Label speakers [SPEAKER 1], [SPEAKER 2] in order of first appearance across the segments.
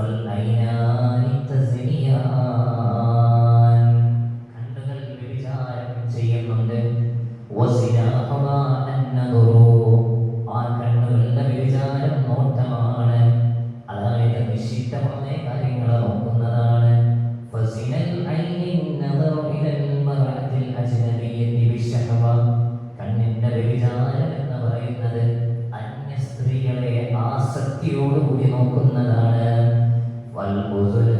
[SPEAKER 1] 本来呀。cuando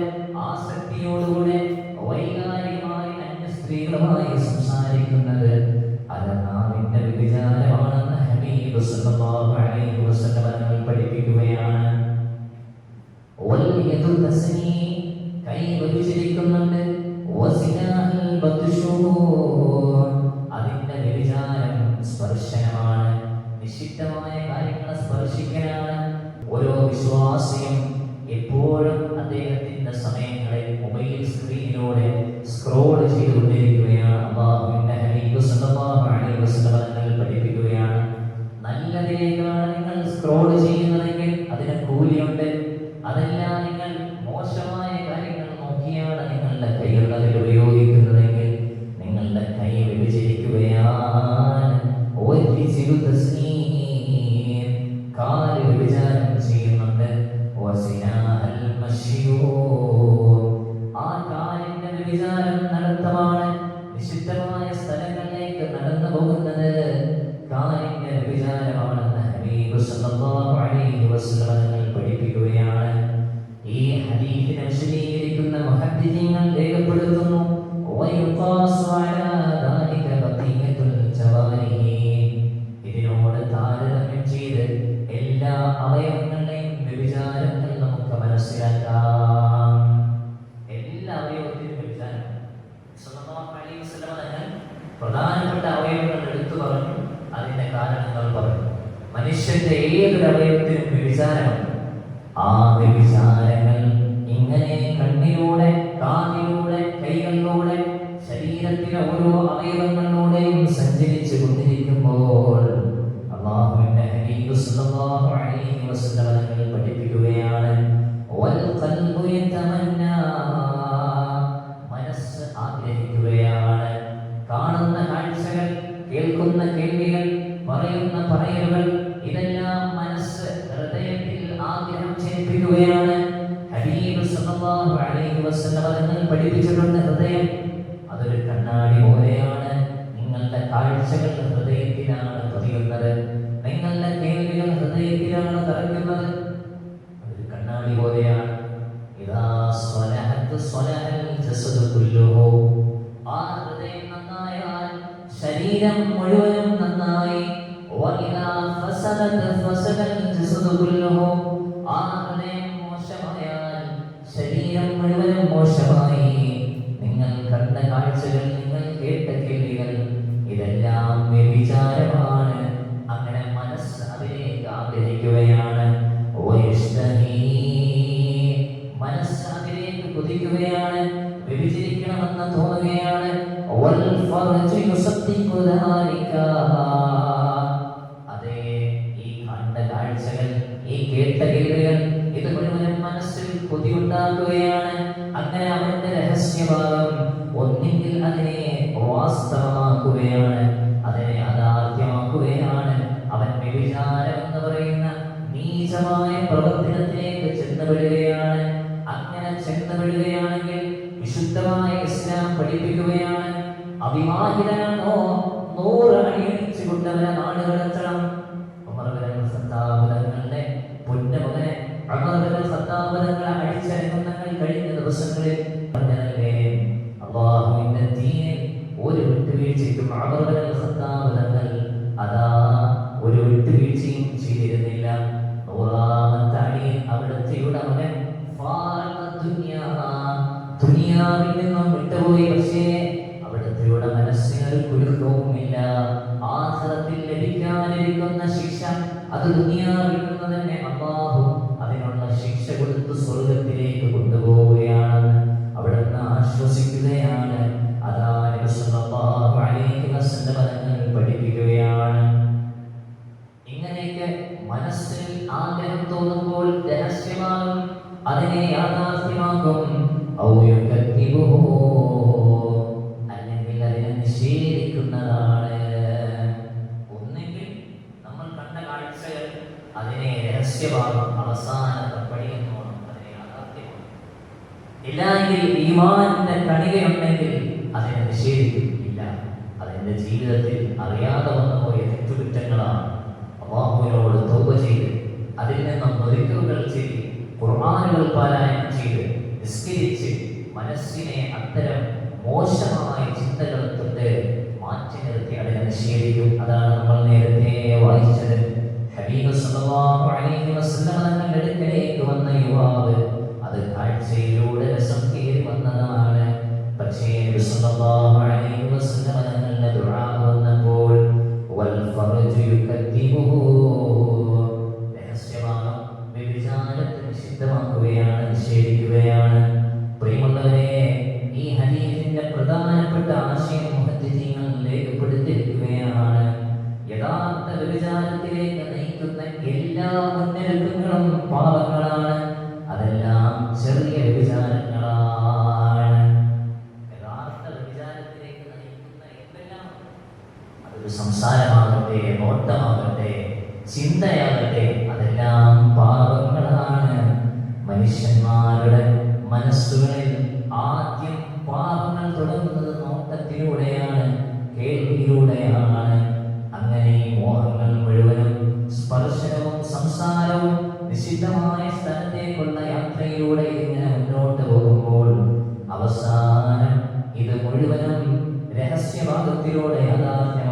[SPEAKER 1] സംസാരിക്കുന്നത് അത് നാവിന്റെ വ്യഭിചാരമാണെന്ന് ഹബീബ് സല്ലല്ലാഹു അലൈഹി വസല്ലം നമ്മൾ പഠിപ്പിക്കുകയാണ്. വലിയതു തസ്നി കൈ വലിച്ചിരിക്കുന്നുണ്ട് വസിനാഹൽ ബത്ഷൂൻ പോകുന്നത് കാരുണ്യ വിചാരമാണെന്ന് ഹബീബ് സല്ലല്ലാഹു അലൈഹി വസല്ലം തങ്ങൾ പഠിപ്പിക്കുകയാണ്. ഈ ഹദീസിനെ വിശദീകരിക്കുന്ന മുഹദ്ദിസീങ്ങൾ രേഖപ്പെടുത്തുന്നു. വയഖാസു അലാ കാരണങ്ങൾ അവർ മനുഷ്യന്റെ ഏതൊരു അവയവത്തിനും വ്യഭിചാരമാണ് ആ വ്യഭിചാരങ്ങൾ ഇങ്ങനെ കണ്ണിലൂടെ കാതിലൂടെ കൈകളിലൂടെ ശരീരത്തിലെ ഓരോ അവയവങ്ങളിലൂടെയും സഞ്ചരിച്ചു കൊണ്ടിരിക്കുമ്പോൾ പറയലുകൾ ഇതെല്ലാം മനസ്സ് ഹൃദയത്തിൽ ആഗ്രഹം ജനിപ്പിക്കുകയാണ്. ഹബീബ് സല്ലല്ലാഹു അലൈഹി വസല്ലം നിങ്ങൾ പഠിപ്പിച്ചിട്ടുണ്ട് ഹൃദയം. അതൊരു കണ്ണാടി പോലെയാണ്. നിങ്ങളുടെ കാഴ്ചകൾ ഹൃദയത്തിലാണ് പ്രതിയുന്നത് فسدت فسدت الجسد كله ആ ശരീരം മുഴുവനും മോശമായി. നിങ്ങൾ കണ്ട കാഴ്ചകൾ നിങ്ങൾ കേട്ട ഇതെല്ലാം വ്യഭിചാരമാണ്. അങ്ങനെ മനസ്സ് അതിലേക്ക് ആഗ്രഹിക്കുകയാണ്. മനസ്സ് അതിലേക്ക് കുതിക്കുകയാണ്. വ്യഭിചരിക്കണമെന്ന് തോന്നുകയാണ്. കാഴ്ചകൾ ഈ കേട്ട കേൾവികൾ ഇത് മുഴുവനും മനസ്സിൽ കൊതിയുണ്ടാക്കുകയാണ്. അങ്ങനെ അവന്റെ രഹസ്യഭാഗം ഒന്നെങ്കിൽ അതിനെ വാസ്തവമാക്കുകയാണ് അതിനെ യാഥാർത്ഥ്യമാക്കുകയാണ് അവൻ വ്യഭിചാരം എന്ന് പറയുന്ന നീചമായ പ്രവർത്തനത്തിലേക്ക് ചെന്നപ്പെടുകയാണ് അങ്ങനെ ചെന്നപ്പെടുകയാണെങ്കിൽ വിശുദ്ധമായ ഇസ്ലാം പഠിപ്പിക്കുകയാണ്. അവിവാഹിതനാണോ? നൂറ് അണിയിച്ചുകൊണ്ട് അവനെ നാടുകളെത്തണം ദുനിയാവിൽ നിന്നും വിട്ടുപോയി. പക്ഷേ അവിടുത്തെ മനസ്സിനൊരു കുലുക്കവുമില്ല ആഖിറത്തിൽ ലഭിക്കാനിരിക്കുന്ന ശിക്ഷ അത് ദുനിയാവിൽ നിന്ന് തന്നെ അള്ളാഹു അതിനുള്ള ശിക്ഷ കൊടുത്ത് സ്വർഗത്തിലേക്ക് കൊണ്ടുപോവുകയാണ് അവിടുന്ന് ആശ്വസിക്കുകയാണ്. അതാ തങ്ങൾ പഠിപ്പിക്കുകയാണ്. ഇങ്ങനെയൊക്കെ മനസ്സിൽ ആഗ്രഹം തോന്നുമ്പോൾ രഹസ്യമാകും. അതിനെ യാഥാർത്ഥ്യമാക്കും. അല്ലെങ്കിൽ അതിനെ നിഷേധിക്കുന്നതാണ്. ഒന്നെങ്കിൽ നമ്മൾ കണ്ട കാഴ്ചകൾ അതിനെ രഹസ്യമാകും അവസാന പടിയെന്നോണം അതിനെ യാഥാർത്ഥ്യമാക്കും ഇല്ലെങ്കിൽ ഈമാന്റെ കണികയുണ്ടെങ്കിൽ അതിനെ നിഷേധിക്കും. ഇല്ല അതെന്റെ ജീവിതത്തിൽ അറിയാതെ വന്നുപോയ തെറ്റുകുറ്റങ്ങളാണ്. അള്ളാഹുവിനോട് തോപ ചെയ്ത് അതിൽ നിന്നും ഒരുക്കുകൾ ചെയ്ത് ഖുർആാനുകൾ പാരായണം ചെയ്ത് നിസ്കരിച്ച് മനസ്സിനെ അത്തരം മോശമായ ചിന്തകൾ തൊട്ട് മാറ്റി നിർത്തി അതിനെ നിഷേധിക്കും അതാണ് നമ്മൾ നേരത്തെ വായിച്ചത്. ഹബീബ് സല്ലല്ലാഹു അലൈഹി വസല്ലം തങ്ങളുടെ അടുക്കലേക്ക് വന്ന യുവാവ് അവസാനം ഇത് മുഴുവനും രഹസ്യഭാഗത്തിലൂടെ യാഥാർത്ഥ്യമാക്കപ്പെടുമ്പോൾ